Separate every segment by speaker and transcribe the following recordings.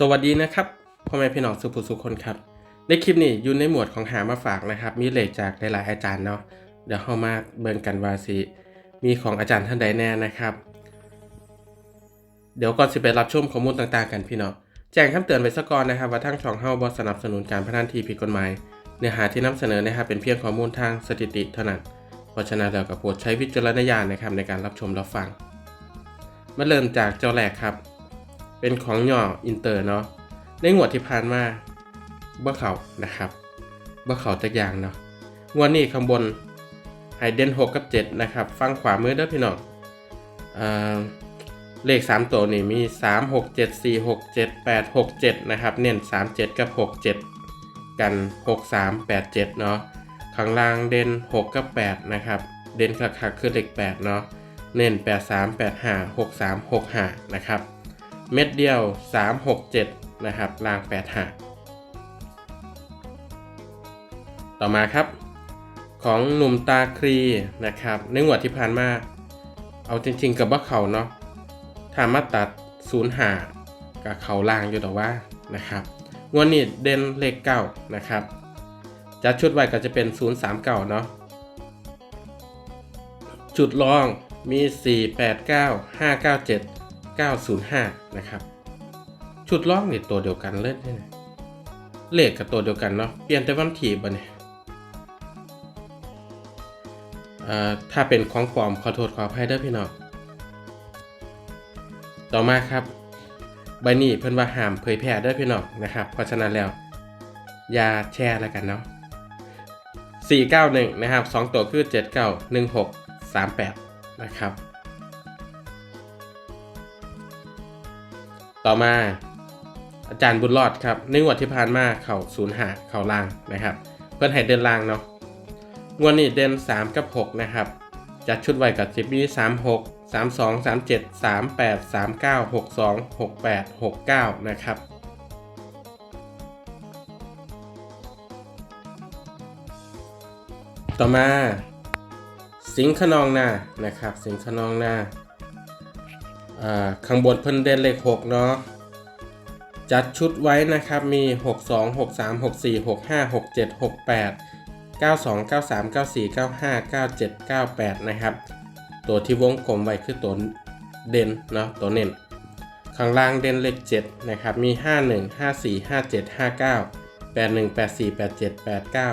Speaker 1: สวัสดีนะครับพ่อแม่พี่น้องสุภุสุคนครับ ในคลิปนี้อยู่ในหมวดของหามาฝากนะครับ มีเลขจากหลายๆอาจารย์เนาะเดี๋ยวเข้ามาเบิ่งกันว่าสิมีของอาจารย์ท่านใดแน่นะครับ เดี๋ยวก่อนสิไปรับชมข้อมูลต่างๆกันพี่น้องแจ้งคำเตือนไว้ซะก่อนนะครับ ว่าทั้งช่องเฮาบ่สนับสนุนการพนันที่ผิดกฎหมาย เนื้อหาที่นำเสนอนะครับเป็นเพียงข้อมูลทางสถิติเท่านั้นเพราะฉะนั้นแล้วก็โปรดใช้วิจารณญาณนะครับในการรับชมรับฟัง มาเริ่มจากเจ้าแรกครับ เป็นของหย่ออินเตอร์เนาะในงวดที่ผ่านมาเบ่เขานะครับเบ่เขาจักอย่างเนาะงวดนี้ข้างบนไฮเดน6กับ 7 นะครับ ฟังขวามือเด้อพี่น้องเอ่อเลข 3 ตัวนี่มี 3 6 7 4 6 7 8 6 7 นะครับ เน้น 3 7 กับ 6 7 กัน 6 3 8 7 เนาะข้างล่างเด่น 6 กับ 8 นะครับ เด่นคักๆคือเลข 8 เนาะ เน้น 8 3 8 5 6 3 6 5 นะครับ เม็ดเดียว 3 6 7 นะครับล่าง8หาต่อมาครับ ของหนุ่มตาครีนะครับในงวดที่ผ่านมา เอาจริงๆกับว่าเขาเนาะถ้ามาตัด0ูนย์หากับเขาล่างอยู่แต่ว่านะครับงวดนี้เด่นเลขเก้านะครับจะชุดไว้ก็จะเป็น 0 3เก่าเนาะจุดรองมี 4 8 9 5 9 7 905 นะครับ ชุดล่องเนี่ยตัวเดียวกันเลยเนี่ยเลขกับตัวเดียวกันเนาะ เปลี่ยนแต่วันที่บ่เนี่ยอ่อถ้าเป็นของปลอมขอโทษขออภัยเด้อพี่น้อง ต่อมาครับใบนี้เพิ่นว่าห้ามเผยแพร่เด้อพี่น้องนะครับ เพราะฉะนั้นแล้วอย่าแชร์แล้วกันเนาะ491 นะครับ 2 ตัวคือ 7916 38 นะครับ ต่อมาอาจารย์บุญรอดครับในงวดที่ผ่านมาเข่าศูนย์หาเข่าล่างนะครับ เพื่อนให้เดินล่างเนาะงวดนี้เดิน 3 กับ 6 นะครับจัดชุดไว้กับจิบบี้3 6 3 2 3 7 3 8 3 9 6 2 6 8 6 9นะครับ ต่อมา สิงขนองนานะครับ สิงขนองนา ข้างบนเพิ่นเด่นเลข6เนาะจัดชุดไว้นะครับมี 6 2 6 3 6 4 6 5 6 7 6 8 9 2 9 3 9 4 9 5 9 7 9 8 นะครับ ตัวที่วงกลมไว้คือตัวเด่นเนาะตัวเน้นข้างล่างเด่นเลข7นะครับมี 5 1 5 4 5 7 5 9 8 1 8 4 8 7 8 9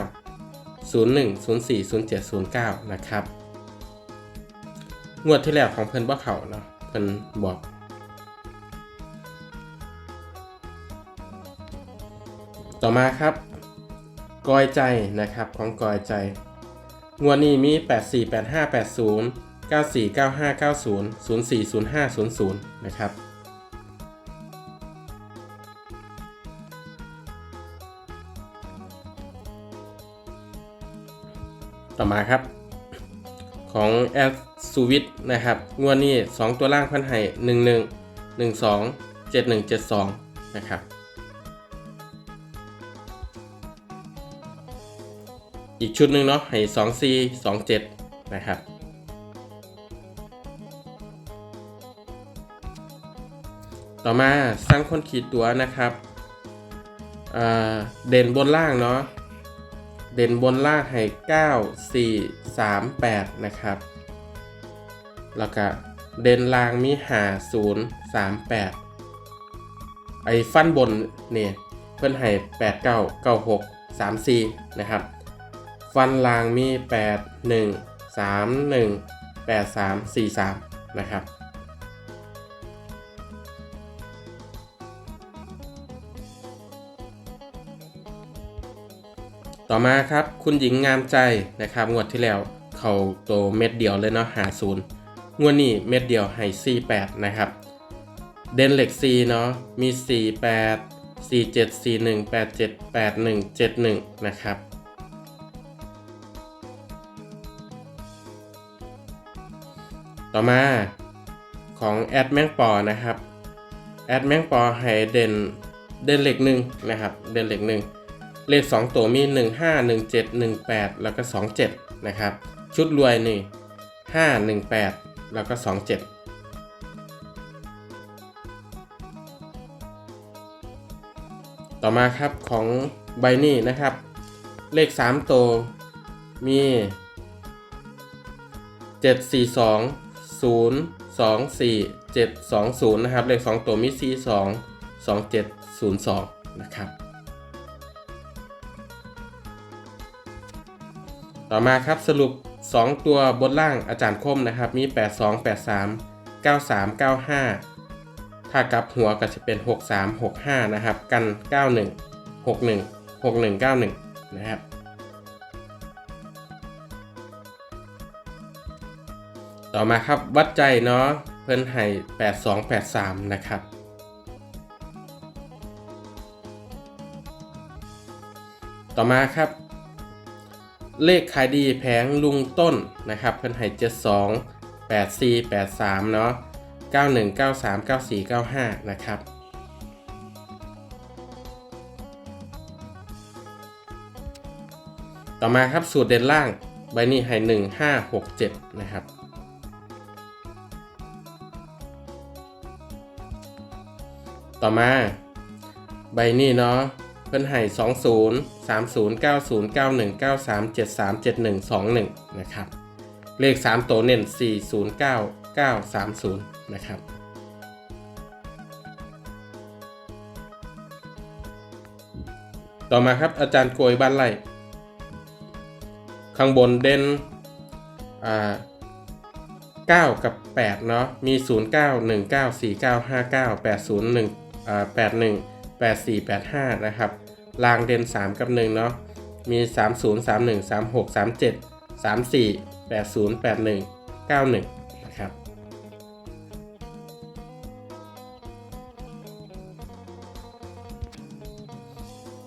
Speaker 1: 0 1 0 4 0 7 0 9 นะครับ งวดที่แล้วของเพิ่นบ่เขาเนาะ เพิ่นบอกต่อมาครับกอยใจนะครับของกอยใจงวดนี้มี 84 85 80 94 95 90 04 05 00 นะครับ ต่อมาครับของแอส ซูวิทนะครับ งวดนี้ 2 ตัวล่างพันไห่11 12 71 72นะครับ อีกชุดหนึ่งเนาะให้2 4 2 7นะครับต่อมาสร้างคนขีดตัวนะครับเด่นบนล่างเนาะ เด่นบนล่างให้ 9 4 3 8 นะครับ แล้วก็เด่นลางมีหา0 3 8ไอ้ฟันบนเนี่ยเพื่อนให้8 9 9 6 3 4นะครับ ฟันลางมี8 1 3 1 8 3 4 3นะครับต่อมาครับคุณหญิงงามใจนะครับงวดที่แล้วเขาโตเม็ดเดียวเลยเนาะหาศูนย์ งวดนี้เม็ดเดียวให้สี่แปดนะครับ เด่นเหล็ก4เนาะ มี 4 8 4 7 4 1 8 7 8 1 7 1 นะครับต่อมาของแอดแมงปอนะครับแอดแมงปอให้เด่นเด่นเหล็กหนึ่งนะครับเด่นเหล็กหนึ่งเลข 2 ตัวมี 1 5 1 7 1 8 แล้วก็ 2 7 นะครับ ชุดรวยนี่ 5 1 8 แล้วก็2 7ต่อมาครับของใบนี้นะครับ เลข 3 ตัวมี 7 4 2 0 2 4 7 2 0 นะครับ เลข 2 ตัวมี 4 2 2 7 0 2 นะครับ ต่อมาครับสรุป 2 ตัวบนล่างอาจารย์คมนะครับ มี 8 2 8 3 9 3 9 5 ถ้ากลับหัวก็จะเป็น 6 3 6 5 นะครับ กัน 91 61 61 91 นะครับ ต่อมาครับวัดใจเนาะเพิ่นให้ 82 83 นะครับต่อมาครับ เลขขายดีแผงลุงต้นนะครับเพิ่นให้72 84 83เนาะ91 93 94 95 นะครับต่อมาครับสูตรเด่นล่างใบนี้ให้ 1 5 6 7 นะครับ ต่อมาใบนี้เนาะ พิ่นให้20 30 90 91 93 73 71 21 นะครับ เลข 3 ตัวเน้น409 930 นะครับ ต่อมาครับอาจารย์โกยบ้านไร่ข้างบนเด่นอ่า9กับ 8 เนาะมี 0 9 1 9 4 9 5 9 8 0 1 81 84 85 นะครับ ลางเด่น3 กับ 1 เนาะ มี 30 31 36 37 34 80 81 91 นะครับ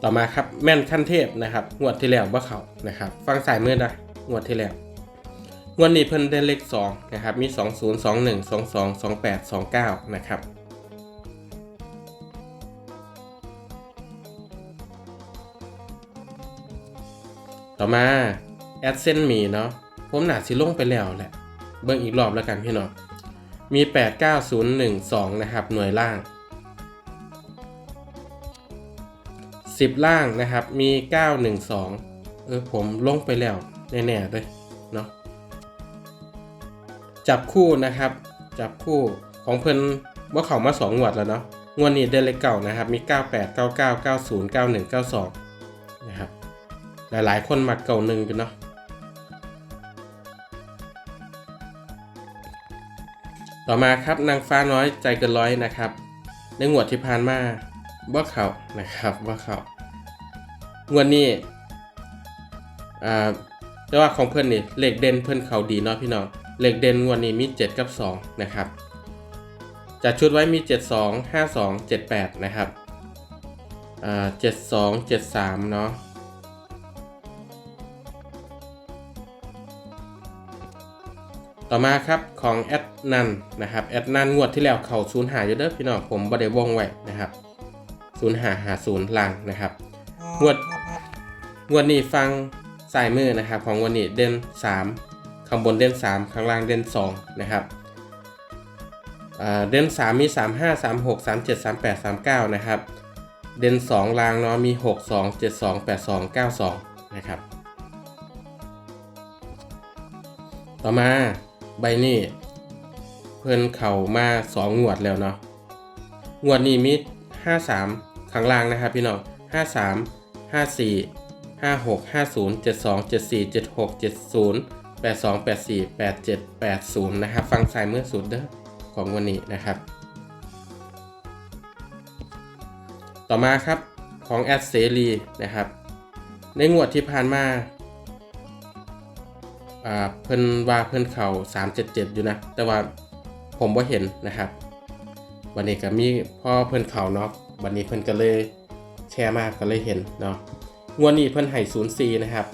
Speaker 1: ต่อมาครับแม่นขั้นเทพนะครับ งวดที่แล้วว่าเขานะครับ ฟังสายมือนะ งวดที่แล้วงวดนี้เพิ่นได้เลข2นะครับ มี 20 21 22 28 29 นะครับ ต่อมาแอดเซนมีเนาะผมหนาสิลงไปแล้วแหละ เบิ่งอีกรอบแล้วกันพี่น้องมี 89012 นะครับ หน่วยล่าง 10 ล่างนะครับ มี 912 เออ ผมลงไปแล้ว แน่ๆเลยเนาะ จับคู่นะครับ จับคู่ของเพิ่นว่าเขามา 2 งวดแล้วเนาะ งวดนี้ได้เลขเก่านะครับ มี 98 99 90 91 92 นะครับ หลายๆ คนมักเก่าหนึ่งกันเนาะต่อมาครับนางฟ้าน้อยใจเกินร้อยนะครับ ในงวดที่ผ่านมาว่าเขานะครับว่าเขางวดนี้อ่าแต่ว่าของเพื่อนนี่เหลขเด่นเพื่อนเขาดีเนาะพี่น้องเหลขเด่นงวดนี้มี 7 กับ 2 นะครับจัดชุดไว้มี 7 2 5 2 7 8 นะครับอ่า7 2 7 3 เนาะ ต่อมาครับของแอดนันนะครับแอดนันงวดที่แล้วเขาศูนย์หายอยู่เด้อพี่น้องผมบไดวงไว้นะครับศูนย์หาหาศูนย์ลังนะครับงวดงวดนี้ฟังสายมือนะครับของวันนี้เด่น3ข้างบนเด่น3 ข้างล่างเด่น2นะครับอ่าเด่น3มี 3 5 3 6 3 7 3 8 3 9นะครับเด่น2ล่างเนาะมี 6 2 7 2 8 2 9 2นะครับต่อมา ใบนี้เพื่อนเข่ามาสองงวดแล้วเนาะงวดนี้มีห้าสามข้างล่างนะครับพี่น้องห้าสามห้าสี่ห้าหกห้าศูนย์เจ็ดสองเจ็ดสี่เจ็ดหกเจ็ดศูนย์แปดสองแปดสี่แปดเจ็ดแปดศูนย์นะครับ ฟังสายเมื่อสุดเด้อของวันนี้นะครับ ต่อมาครับของแอดเซรีนะครับ ในงวดที่ผ่านมา อ่าเพิ่นว่าเพิ่นเข่า377 อยู่นะ แต่ว่าผมบ่เห็นนะครับ วันนี้ก็มีพ่อเพิ่นเข่าเนาะวันนี้เพิ่นก็เลยแชร์มากก็เลยเห็นเนาะงวดนี้เพิ่นให้04 นะครับ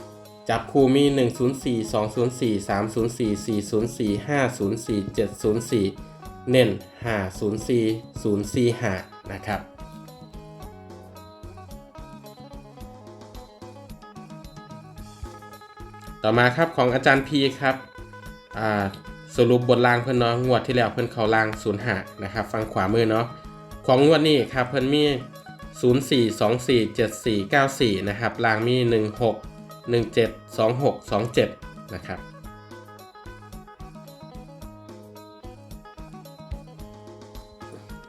Speaker 1: จับคู่มี 104 204 304 404 504 704 เน้น504 045 นะครับ ต่อมาครับของอาจารย์พีครับสรุปบทลางเพิ่อนเนาะงวดที่แล้วเพิ่อนเขาลางศูนย์หานะครับฟังขวามือเนาะของงวดนี้ครับเพิ่อนมี 0 4 2 4 7 4 9 4 นะครับรางมี 16 17 26 27 นะครับ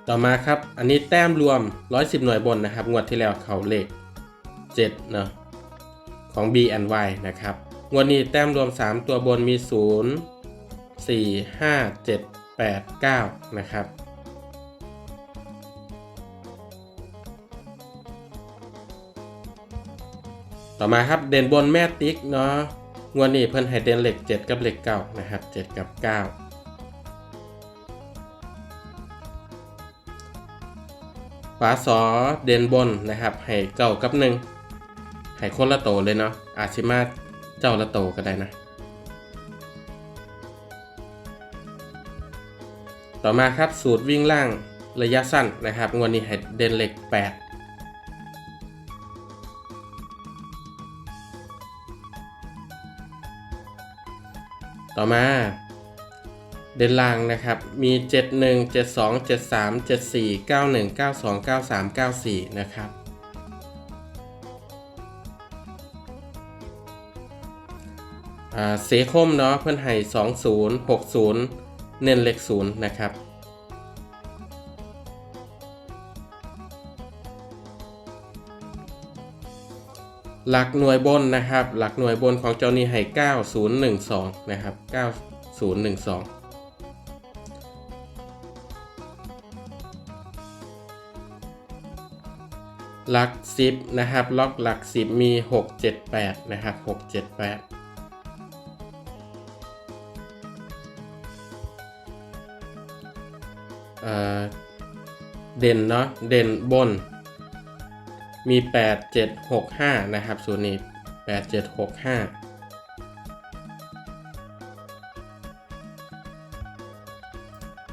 Speaker 1: ต่อมาครับ อันนี้แต้มรวม 110 หน่วยบนนะครับ งวดที่แล้วเขาเลข7เนาะของ B and Y นะครับ วดนี้แต้มรวม 3 ตัวบนมี 0 4 5 7 8 9 นะครับต่อมาครับเด่นบนแม่ติ๊กเนาะงวดนี้เพิ่นให้เด่นเหล็ก 7 กับเหล็ก9นะครับ 7 กับ 9 ฝาสอเด่นบนนะครับให้เก้ากับหนึ่งให้คนละโตเลยเนาะอาจสิมา เจ้าละโตก็ได้นะ ต่อมาครับสูตรวิ่งล่างระยะสั้นนะครับงวดนี้ให้เด่นเหล็ก 8ต่อมา เด่นล่างนะครับ มี 71 72 73 74 91 92 93 94 นะครับ เซคมเนาะเพื่อนให้20 60 เน้นเลข0นะครับหลักหน่วยบนนะครับ หลักหน่วยบนของเจ้านี้ให้ 9012 นะครับ 9012หลัก 10 นะครับ ล็อกหลัก 10 มี 678 นะครับ 678 เด่นเนาะเด่นบน มี 8 7 6 5 นะครับส่วนนี้ 8 7 6 5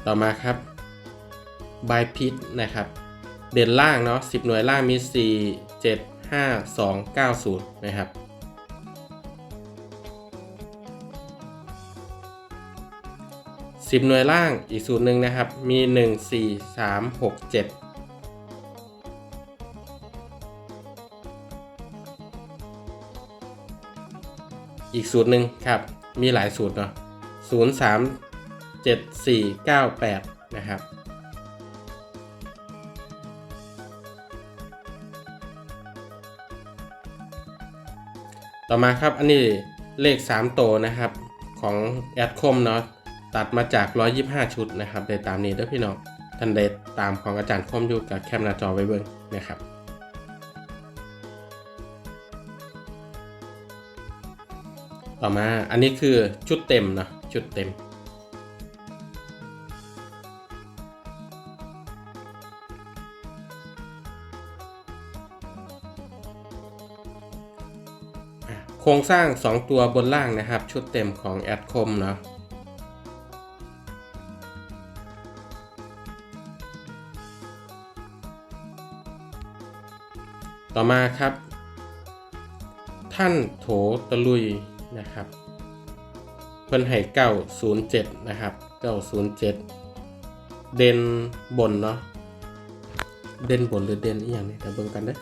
Speaker 1: ต่อมาครับบายพิษนะครับ เด่นล่างเนาะ10 หน่วยล่างมี 4 7 5 2 9 0 นะครับ 10 หน่วยล่างอีกสูตรหนึ่งนะครับ มี 1 4 3 6 7 อีกสูตรหนึ่งครับ มีหลายสูตรเนาะศูนย์สามเจ็ดสี่เก้าแปดนะครับ ต่อมาครับ อันนี้เลข3โตวนะครับของแอดคมเนาะ ตัดมาจาก 125 ชุดนะครับได้ตามนี้ด้วยพี่น้องท่านได้ตามของอาจารย์คมอยู่กับแคปหน้าจอไว้เบิ่งนะครับต่อมาอันนี้คือชุดเต็มเนาะชุดเต็ม โครงสร้าง 2 ตัวบนล่างนะครับ ชุดเต็มของแอดคมเนาะ ต่อมาครับ ท่านโถตะลุยนะครับ เพิ่นให้เก้าศูนย์เจ็ดนะครับเก้าศูนย์เจ็ดเด่นบนเนาะเด่นบนหรือเด่นอีกอย่างนี้แต่เบิ่งกันเด้อ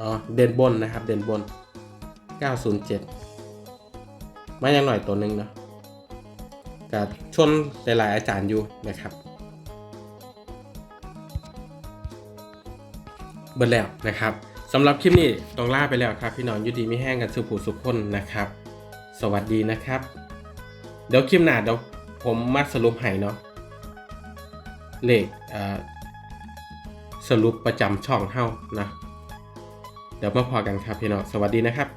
Speaker 1: อ๋อเด่นบนนะครับ เด่นบน 907 มาอย่างหน่อยตัวหนึ่งเนาะกับชนหลายๆอาจารย์อยู่นะครับ เบิดแล้วนะครับ สำหรับคลิปนี้ต้องลาไปแล้วครับ พี่น้องยุดีไม่แห้งกันสุผูสุขคนนะครับ สวัสดีนะครับ เดี๋ยวคลิปหน้าเดี๋ยวผมมาสรุปให้เนาะเลขสรุปประจำช่องเฮ้านะ เดี๋ยวมาพอกันครับพี่น้องสวัสดีนะครับ